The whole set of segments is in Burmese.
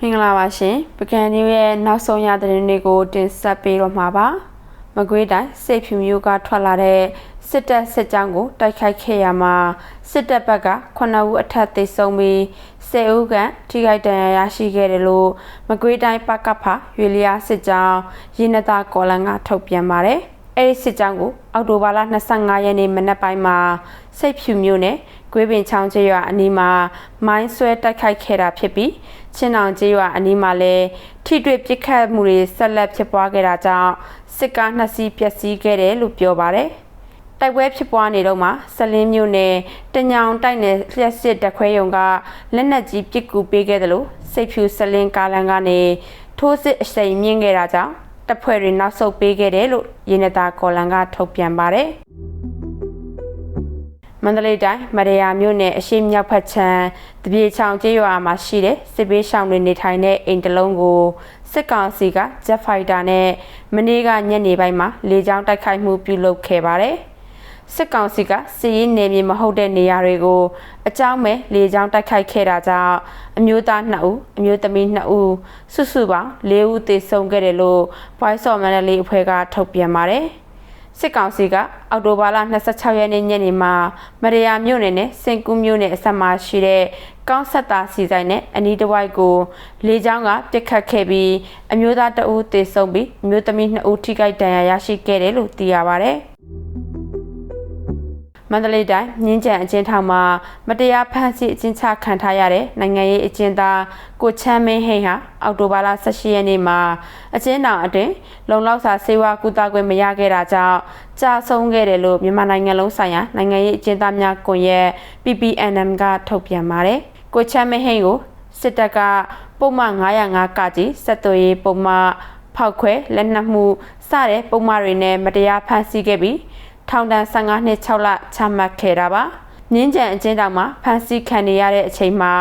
မင်္ဂလာပါရှင်ပကံနည်းရဲ့နောက်ဆုံးရသတင်းတွေကိုတင်ဆက်ပေးတော့မှာပါမကွေးတိုင်းစိတ်ဖြူမျိုးကထွက်လာတဲ့စစ်တပ်စစ်ကြောင်းကိုတိုက်ခိုက်ခဲ့ရမှာစစ်တပ်ဘက်က9ဦးအထက်သေဆုံးပြီး10ဦးကထိခိုက်ဒဏ်ရာရရှိခဲ့တယ်လို့မကွေးတိုင်းပကဖရွေလျာစစ်ကြောင်းရင်းနတာကော်လန်ကထုတ်ပြန်ပါတယ်အဲ့ဒီစစ်ကြောင်းကိုအောက်တိုဘာလ25ရက်နေ့မနက်ပိုင်းမှာစိတ်ဖြူမျိုးနဲ့ ကွေးပင်ချောင်းကျေးရွာအနီးမှာမိုင်းဆွဲတိုက်ခိုက်ခဲ့တာဖြစ်ပြီးချင်းအောင်ကျေးရွာအနီးမှာလည်းထိတွေ့ပစ်ခတ်မှုတွေဆက်လက်ဖြစ်ပွားခဲ့တာကြောင့်စစ်ကားနှစ်စီးပျက်စီးခဲ့တယ်လို့ပြောပါတယ်။တိုက်ပွဲဖြစ်ပွားနေတော့မှဆလင်းမြို့နယ်တညောင်တိုက်နယ်လျှက်စစ်တခွဲယုံကလက်နက်ကြီးပစ်ကူပေးခဲ့တယ်လို့စိတ်ဖြူဆလင်းကားလန်ကနေထိုးစစ်အစိမ်မြင့်ခဲ့တာကြောင့်တပ်ဖွဲ့တွေနောက်ဆုတ်ပေးခဲ့တယ်လို့ရင်းနတာကော်လန်ကထုတ်ပြန်ပါတယ်။ မန္တလေးတိုင်းမရယာမြို့နယ်အရှိမြောက်ဖက်ချမ်းတပြေချောင်ကျေးရွာမှာရှိတဲ့စစ်ပေးရှောင်းတွေနေထိုင်တဲ့အိမ်တလုံးကိုစစ်ကောင်စီကဂျက်ဖိုက်တာနဲ့မနေ့ကညနေပိုင်းမှာလေကြောင်းတိုက်ခိုက်မှုပြုလုပ်ခဲ့ပါတယ်။စစ်ကောင်စီကစီးရင်နေမြေမဟုတ်တဲ့နေရာတွေကိုအကြောင်းမဲ့လေကြောင်းတိုက်ခိုက်ခဲ့တာကြောင့်အမျိုးသား2ဦးအမျိုးသမီး2ဦးစုစုပေါင်း4ဦးသေဆုံးခဲ့တယ်လို့ Voice of Mandalay အဖွဲ့ကထုတ်ပြန်ပါတယ်။ စစ်ကောင်စီကအော်တိုဘာလ26ရက်နေ့ညနေမှာမရယာမြို့နယ်နဲ့စင်ကူးမြို့နယ်အဆက်မှာရှိတဲ့ကောင်းဆက်တာစီဆိုင်နဲ့အနီးတစ်ဝိုက်ကိုလေကြောင်းကပစ်ခတ်ခဲ့ပြီးအမျိုးသားတအုပ်သေဆုံးပြီးအမျိုးသမီး2ဦးထိခိုက်ဒဏ်ရာရရှိခဲ့တယ်လို့သိရပါဗျ။ မန္တလေးတိုင်းမြင်းကြံအကျဉ်းထောင်မှာမတရားဖမ်းဆီးအကျဉ်းချခံထားရတဲ့နိုင်ငံရေးအကျဉ်းသားကိုချမ်းမင်းဟိန်ဟာအောက်တိုဘာလ18ရက်နေ့မှာအကျဉ်းထောင်အတွင်းလုံလောက်စာစေဝါကုသခွင့်မရခဲ့တာကြောင့်ကြာဆုံးခဲ့တယ်လို့မြန်မာနိုင်ငံလုံးဆိုင်ရာနိုင်ငံရေးအကျဉ်းသားများကွန်ရက် PPNM ကထုတ်ပြန်ပါတယ်။ကိုချမ်းမင်းဟိန်ကိုစစ်တပ်ကပုံမှန်905ကကြီးဆက်သွယ်ရေးပုံမှန်ဖောက်ခွဲလက်နက်မှုစတဲ့ပုံမှန်တွေနဲ့မတရားဖမ်းဆီးခဲ့ပြီး ထောင်ဒဏ်15နှစ်6လချမှတ်ခဲ့တာပါ။မြင်းကြံအကျဉ်းထောင်မှာဖမ်းဆီးခံနေရတဲ့အချိန်မှာ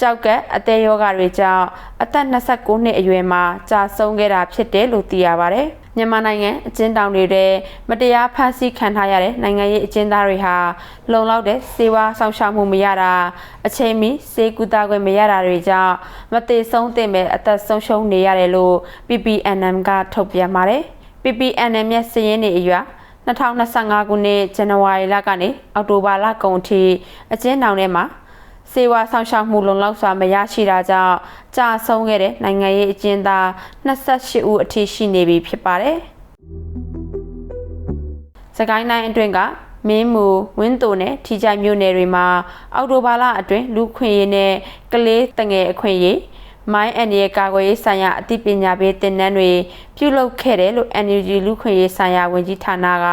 ကြောက်ကက်အသေးယောဂတွေကြောင့်အသက်29နှစ်အရွယ်မှာကြာဆုံးခဲ့တာဖြစ်တယ်လို့သိရပါဗျ။မြန်မာနိုင်ငံအကျဉ်းထောင်တွေထဲမတရားဖမ်းဆီးခံထားရတဲ့နိုင်ငံရေးအကျဉ်းသားတွေဟာလုံလောက်တဲ့စေဝါဆောင်ရှောက်မှုမရတာအချိန်မီစေကူတာခွင့်မရတာတွေကြောင့်မသေးဆုံးသင့်မဲ့အသက်ဆုံးရှုံးနေရတယ်လို့ PPNM ကထုတ်ပြန်ပါတယ်။ PPNM ရဲ့စည်ရင်းတွေအရွယ် 2025ခုနှစ်ဇန်နဝါရီလကနေအောက်တိုဘာလကုန်ထိအကျဉ်းထောင်ထဲမှာစေဝါဆောင်ရှောက်မှုလုံလောက်စွာမရရှိတာကြောင့်ကြာဆုံးခဲ့တဲ့နိုင်ငံရေးအကျဉ်းသား28ဦးအထိရှိနေပြီဖြစ်ပါတယ်။စကိုင်းတိုင်းအတွင်းကမင်းမူဝင်းတိုနဲ့ထီကြိုင်မြို့နယ်တွေမှာအောက်တိုဘာလအတွင်းလူခွင့်ရေးနဲ့ကလေးတငယ်အခွင့်အရေး မိုင်းအန်ရဲ့ကာကွယ်ရေးဆိုင်ရာအသိပညာပေးသင်တန်းတွေပြုလုပ်ခဲ့တယ်လို့ NUG လူခွင့်ရေးဆိုင်ရာဝန်ကြီးဌာနက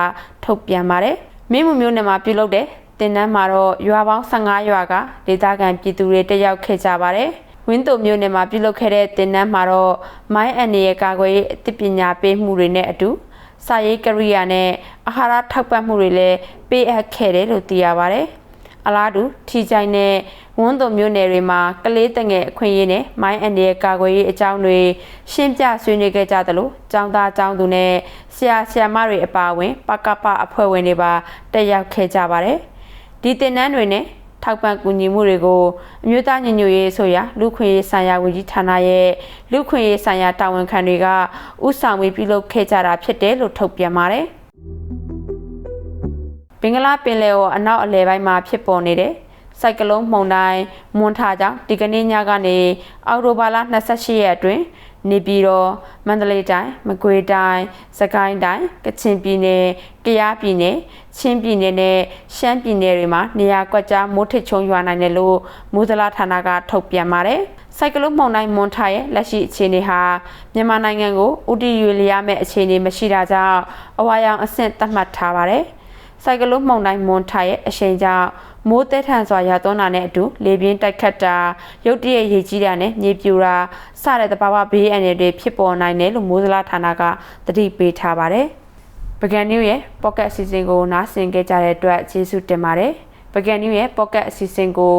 ထုတ်ပြန်ပါတယ်။မင်းမမျိုးနယ်မှာပြုလုပ်တဲ့သင်တန်းမှာတော့ရွာပေါင်း15ရွာကဒေသခံပြည်သူတွေတက်ရောက်ခဲ့ကြပါတယ်။ဝင်းတုံမျိုးနယ်မှာပြုလုပ်ခဲ့တဲ့သင်တန်းမှာတော့မိုင်းအန်ရဲ့ကာကွယ်ရေးအသိပညာပေးမှုတွေနဲ့အတူစာရေးကရိယာနဲ့အာဟာရထောက်ပံ့မှုတွေလည်းပေးအပ်ခဲ့တယ်လို့သိရပါတယ်။ အလားတူထီကြိုင်နဲ့ဝန်းတုံမြို့နယ်တွေမှာကလေးတငယ်အခွင့်အရေးနဲ့မိုင်းအန်ဒီရဲ့ကာကွယ်ရေးအကြောင်းတွေရှင်းပြဆွေးနွေးခဲ့ကြသလိုចောင်းသားចောင်းသူနဲ့ဆရာဆရာမတွေအပါအဝင် ပကပအဖွဲ့ဝင်တွေပါတက်ရောက်ခဲ့ကြပါတယ်ဒီတင်နန်းတွေနဲ့ထောက်ပံ့ကူညီမှုတွေကိုအမျိုးသားညီညွတ်ရေးဆိုရာလူခွင့်ရေးဆိုင်ရာဝန်ကြီးဌာနရဲ့လူခွင့်ရေးဆိုင်ရာတာဝန်ခံတွေကဥဆောင်ပြီးပြုလုပ်ခဲ့ကြတာဖြစ်တယ်လို့ထုတ်ပြန်ပါတယ်။ဘ င်္ဂလားပင်လယ်အော်အနောက်အလယ်ပိုင်းမှာဖြစ်ပေါ်နေတဲ့စိုက်ကလုန်းမှုန်တိုင်းမွန်ထားကြောင့်ဒီကနေ့ညကနေအောက်တိုဘာလ28ရက်အတွင်းနေပြည်တော်မန္တလေးတိုင်းမကွေးတိုင်းစကိုင်းတိုင်းကချင်ပြည်နယ်ကယားပြည်နယ်ချင်းပြည်နယ်နဲ့ရှမ်းပြည်နယ်တွေမှာနေရာကွက်ကြားမိုးထစ်ချုံရွာနိုင်တယ်လို့မူဇလာဌာနကထုတ်ပြန်ပါတယ်စိုက်ကလုန်းမှုန်တိုင်းမွန်ထားရဲ့လက်ရှိအခြေအနေဟာမြန်မာနိုင်ငံကိုဥတီရွေလျားမဲ့အခြေအနေမရှိတာကြောင့်အဝါရောင်အဆင့်သတ်မှတ်ထားပါတယ်။ စိုက်ကလုမှုန်တိုင်းမွန်ထိုင်ရဲ့အရှိန်ကြောင့်မိုးတဲထန်စွာရွာသွန်းတာနဲ့အတူလေပြင်းတိုက်ခတ်တာရုတ်တရက်ရေကြီးတာနဲ့မြေပြိုတာစတဲ့တဘာဝဘေးအန္တရာယ်တွေဖြစ်ပေါ်နိုင်တယ်လို့မိုးစလားဌာနကသတိပေးထားပါတယ်။ပကံနျူးရဲ့ pocket အစီအစဉ်ကိုနားဆင်ကြကြတဲ့အတွက်ကျေးဇူးတင်ပါတယ်။ပကံနျူးရဲ့ pocket အစီအစဉ်ကို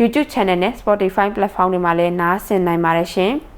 YouTube channel နဲ့ Spotify platform တွေမှာလည်းနားဆင်နိုင်ပါတယ်ရှင်။